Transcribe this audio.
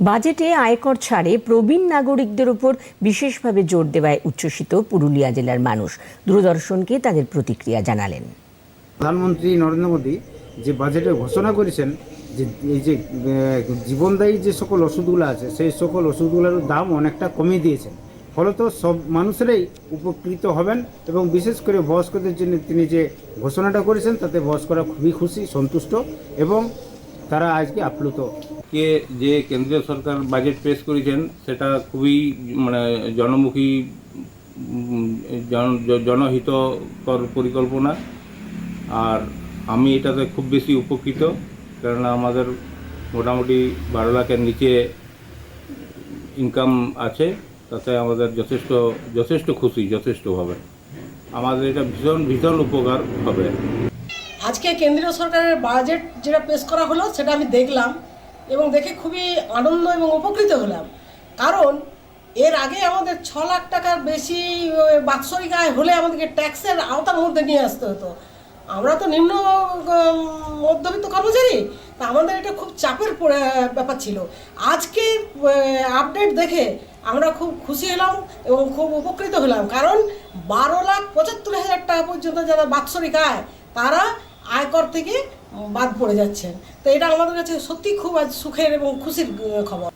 বাজেটে আয়কর ছাড়ে প্রবীণ নাগরিকদের উপর বিশেষভাবে জোর দেওয়ায় উচ্ছ্বসিত পুরুলিয়া জেলার মানুষ। দূরদর্শনকে তাদের প্রতিক্রিয়া জানালেন। প্রধানমন্ত্রী নরেন্দ্র মোদী যে বাজেটে ঘোষণা করেছেন যে এই যে জীবনদায়ী যে সকল ওষুধগুলো আছে, সেই সকল ওষুধগুলোর দাম অনেকটা কমিয়ে দিয়েছেন। ফলত সব মানুষেরাই উপকৃত হবেন এবং বিশেষ করে বয়স্কদের জন্য তিনি যে ঘোষণাটা করেছেন, তাতে বয়স্করা খুবই খুশি, সন্তুষ্ট এবং তারা আজকে আপ্লুত। কে যে কেন্দ্রীয় সরকার বাজেট পেশ করেছেন, সেটা খুবই মানে জনমুখী জনহিতকর পরিকল্পনা। আর আমি এটাতে খুব বেশি উপকৃত, কেননা আমাদের মোটামুটি বারো লাখের নিচে ইনকাম আছে, তাতে আমাদের যথেষ্ট যথেষ্ট খুশি যথেষ্টভাবে আমাদের এটা ভীষণ ভীষণ উপকার হবে। আজকে কেন্দ্রীয় সরকারের বাজেট যেটা পেশ করা হলো, সেটা আমি দেখলাম। এবং দেখে খুবই আনন্দ এবং উপকৃত হলাম। কারণ এর আগে আমাদের ছ লাখ টাকার বেশি বাৎসরিক আয় হলে আমাদেরকে ট্যাক্সের আওতার মধ্যে নিয়ে আসতে হতো। আমরা তো নিম্ন মধ্যবিত্ত কর্মচারী, তা আমাদের এটা খুব চাপের ব্যাপার ছিল। আজকে আপডেট দেখে আমরা খুব খুশি হলাম এবং খুব উপকৃত হলাম। কারণ বারো লাখ পঁচাত্তর হাজার টাকা পর্যন্ত যারা বাৎসরিক আয়, তারা আয়কর থেকে বাদ পড়ে যাচ্ছেন। তো এটা আমাদের কাছে সত্যি খুব আজ সুখের এবং খুশির খবর।